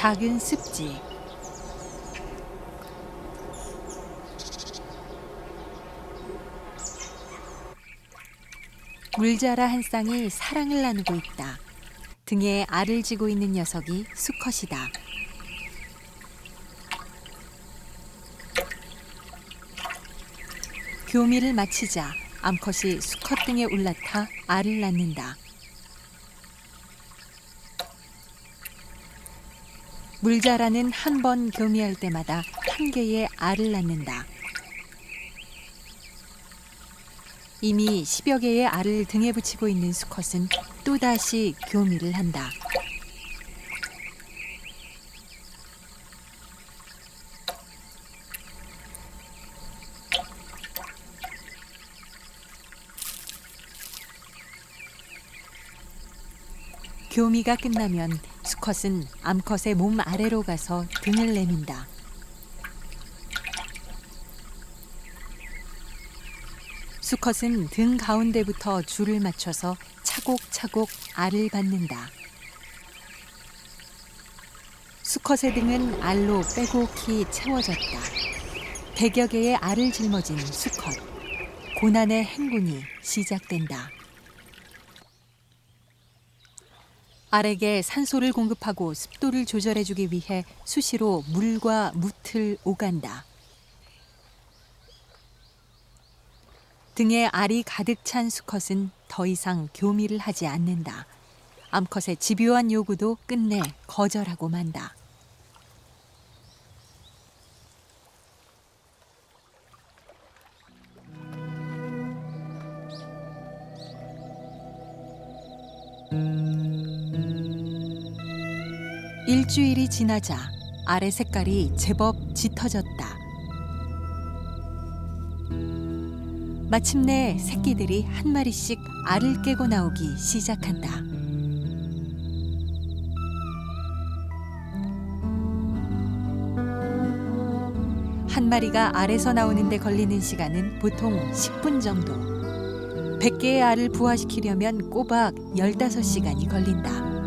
작은 습지. 물자라 한 쌍이 사랑을 나누고 있다. 등에 알을 지고 있는 녀석이 수컷이다. 교미를 마치자 암컷이 수컷 등에 올라타 알을 낳는다. 물자라는 한 번 교미할 때마다 한 개의 알을 낳는다. 이미 10여 개의 알을 등에 붙이고 있는 수컷은 또다시 교미를 한다. 교미가 끝나면 수컷은 암컷의 몸 아래로 가서 등을 내민다. 수컷은 등 가운데부터 줄을 맞춰서 차곡차곡 알을 받는다. 수컷의 등은 알로 빼곡히 채워졌다. 백여 개의 알을 짊어진 수컷. 고난의 행군이 시작된다. 알에게 산소를 공급하고 습도를 조절해주기 위해 수시로 물과 묻을 오간다. 등에 알이 가득 찬 수컷은 더 이상 교미를 하지 않는다. 암컷의 집요한 요구도 끝내 거절하고 만다. 일주일이 지나자 알의 색깔이 제법 짙어졌다. 마침내 새끼들이 한 마리씩 알을 깨고 나오기 시작한다. 한 마리가 알에서 나오는데 걸리는 시간은 보통 10분 정도. 100개의 알을 부화시키려면 꼬박 15시간이 걸린다.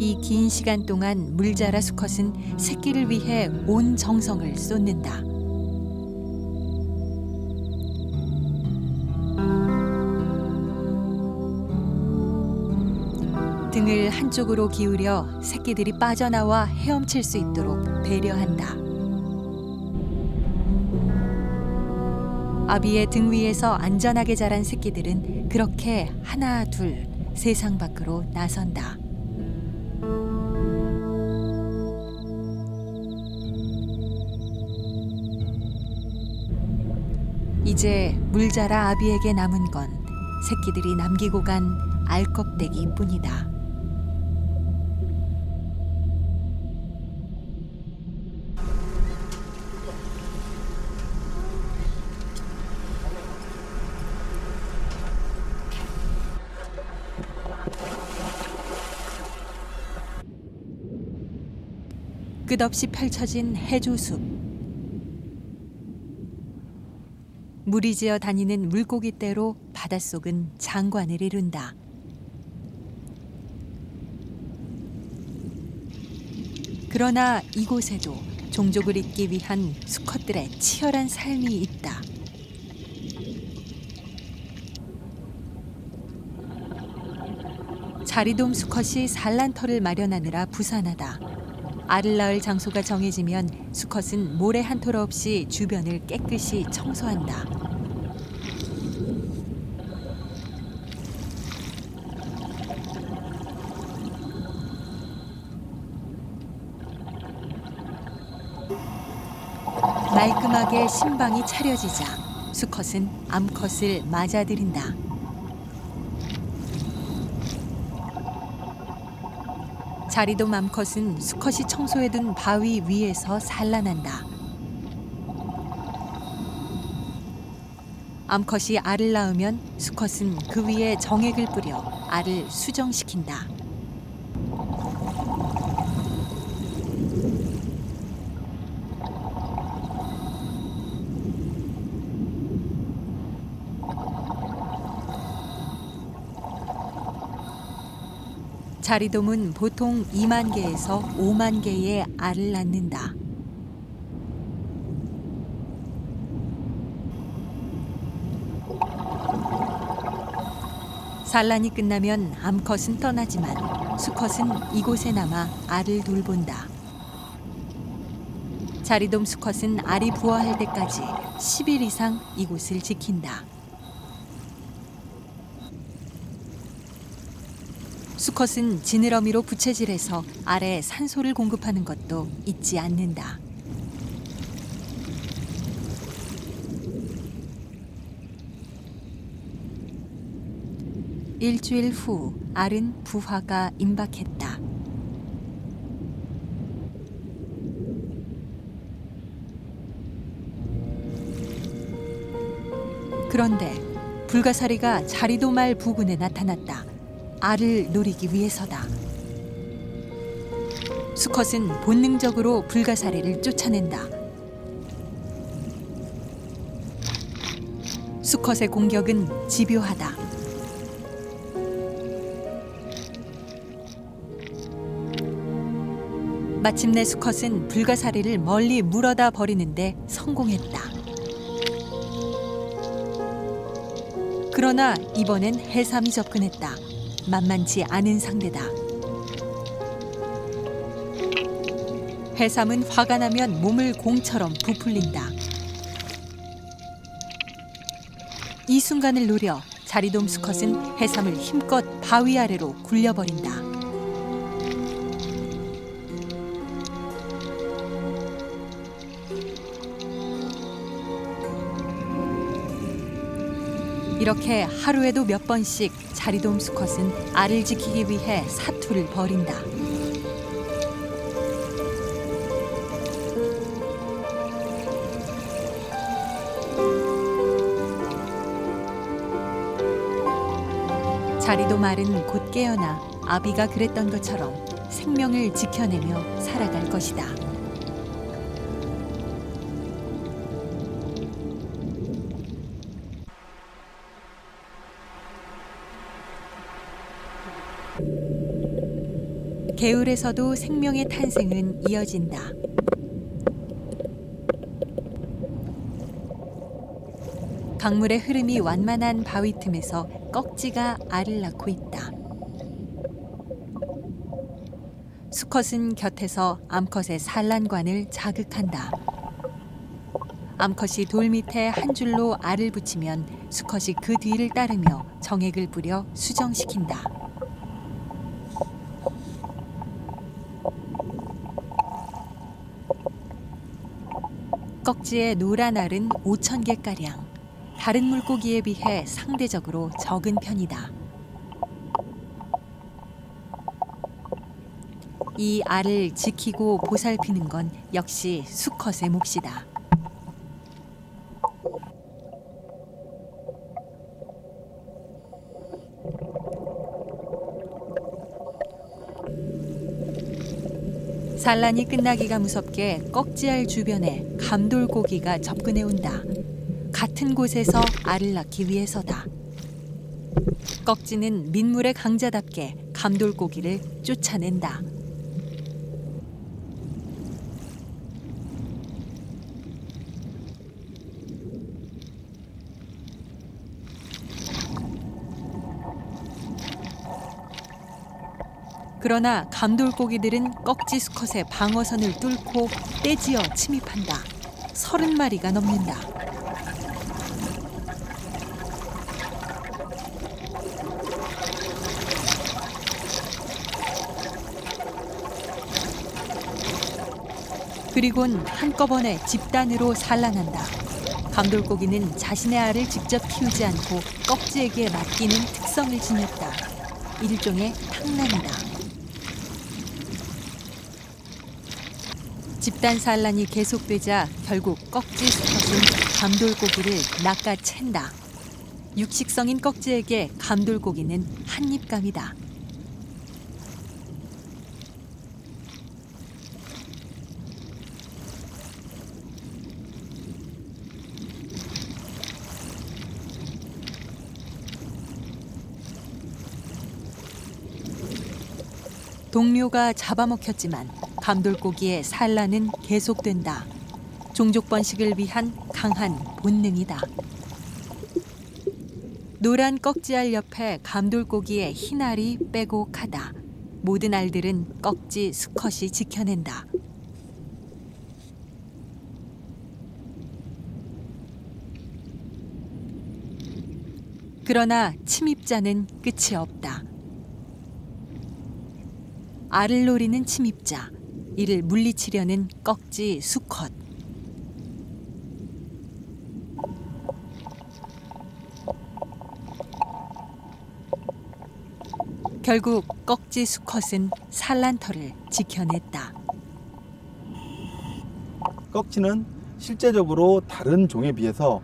이 긴 시간 동안 물자라 수컷은 새끼를 위해 온 정성을 쏟는다. 등을 한쪽으로 기울여 새끼들이 빠져나와 헤엄칠 수 있도록 배려한다. 아비의 등 위에서 안전하게 자란 새끼들은 그렇게 하나 둘 세상 밖으로 나선다. 이제 물자라 아비에게 남은 건 새끼들이 남기고 간 알껍데기 뿐이다. 끝없이 펼쳐진 해조숲. 물이 지어 다니는 물고기 떼로 바닷속은 장관을 이룬다. 그러나 이곳에도 종족을 잇기 위한 수컷들의 치열한 삶이 있다. 자리돔 수컷이 산란터를 마련하느라 부산하다. 알을 낳을 장소가 정해지면 수컷은 모래 한 톨 없이 주변을 깨끗이 청소한다. 말끔하게 신방이 차려지자 수컷은 암컷을 맞아들인다. 자리돔 암컷은 수컷이 청소해둔 바위 위에서 산란한다. 암컷이 알을 낳으면 수컷은 그 위에 정액을 뿌려 알을 수정시킨다. 자리돔은 보통 2만 개에서 5만 개의 알을 낳는다. 산란이 끝나면 암컷은 떠나지만 수컷은 이곳에 남아 알을 돌본다. 자리돔 수컷은 알이 부화할 때까지 10일 이상 이곳을 지킨다. 수컷은 지느러미로 부채질해서 알에 산소를 공급하는 것도 잊지 않는다. 일주일 후 알은 부화가 임박했다. 그런데 불가사리가 자리도말 부근에 나타났다. 알을 노리기 위해서다. 수컷은 본능적으로 불가사리를 쫓아낸다. 수컷의 공격은 집요하다. 마침내 수컷은 불가사리를 멀리 물어다 버리는데 성공했다. 그러나 이번엔 해삼이 접근했다. 만만치 않은 상대다. 해삼은 화가 나면 몸을 공처럼 부풀린다. 이 순간을 노려 자리돔 수컷은 해삼을 힘껏 바위 아래로 굴려버린다. 이렇게 하루에도 몇 번씩 자리돔 수컷은 알을 지키기 위해 사투를 벌인다. 자리돔 알은 곧 깨어나 아비가 그랬던 것처럼 생명을 지켜내며 살아갈 것이다. 개울에서도 생명의 탄생은 이어진다. 강물의 흐름이 완만한 바위 틈에서 꺽지가 알을 낳고 있다. 수컷은 곁에서 암컷의 산란관을 자극한다. 암컷이 돌 밑에 한 줄로 알을 붙이면 수컷이 그 뒤를 따르며 정액을 뿌려 수정시킨다. 꺽지의 노란 알은 5천 개가량. 다른 물고기에 비해 상대적으로 적은 편이다. 이 알을 지키고 보살피는 건 역시 수컷의 몫이다. 산란이 끝나기가 무섭게 꺽지알 주변에 감돌고기가 접근해 온다. 같은 곳에서 알을 낳기 위해서다. 꺽지는 민물의 강자답게 감돌고기를 쫓아낸다. 그러나 감돌고기들은 꺽지 수컷의 방어선을 뚫고 떼지어 침입한다. 서른 마리가 넘는다. 그리곤 한꺼번에 집단으로 산란한다. 감돌고기는 자신의 알을 직접 키우지 않고 꺽지에게 맡기는 특성을 지녔다. 일종의 탕란이다. 집단 산란이 계속되자 결국 꺽지 수컷은 감돌고기를 낚아챈다. 육식성인 꺽지에게 감돌고기는 한입감이다. 동료가 잡아먹혔지만 감돌고기의 산란은 계속된다. 종족 번식을 위한 강한 본능이다. 노란 꺽지알 옆에 감돌고기의 흰 알이 빼곡하다. 모든 알들은 꺽지 수컷이 지켜낸다. 그러나 침입자는 끝이 없다. 알을 노리는 침입자, 이를 물리치려는 꺽지 수컷. 결국 꺽지 수컷은 산란터를 지켜냈다. 꺽지는 실제적으로 다른 종에 비해서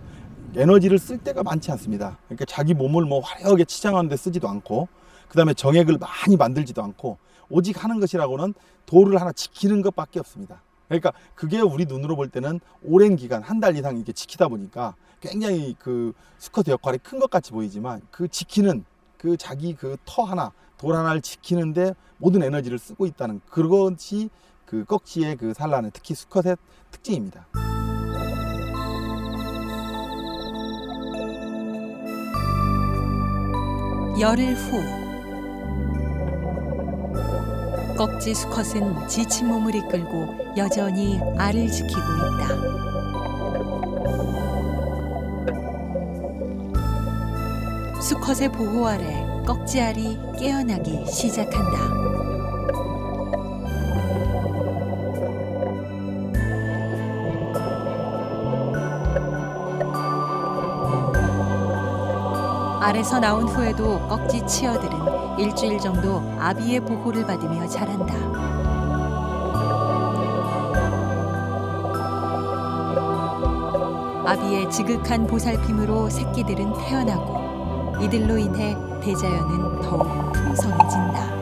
에너지를 쓸 때가 많지 않습니다. 그러니까 자기 몸을 뭐 화려하게 치장하는 데 쓰지도 않고 그 다음에 정액을 많이 만들지도 않고 오직 하는 것이라고는 돌을 하나 지키는 것밖에 없습니다. 그러니까 그게 우리 눈으로 볼 때는 오랜 기간 한 달 이상 이렇게 지키다 보니까 굉장히 그 스쿼트 역할이 큰 것 같이 보이지만 그 지키는 그 자기 그 터 하나 돌 하나를 지키는데 모든 에너지를 쓰고 있다는 그것이 그 꺽지의 그 산란의 특히 수컷의 특징입니다. 열흘 후 꺽지 수컷은 지친 몸을 이끌고 여전히 알을 지키고 있다. 수컷의 보호 아래 꺽지 알이 깨어나기 시작한다. 알에서 나온 후에도 꺽지 치어들은 일주일 정도 아비의 보호를 받으며 자란다. 아비의 지극한 보살핌으로 새끼들은 태어나고 이들로 인해 대자연은 더욱 풍성해진다.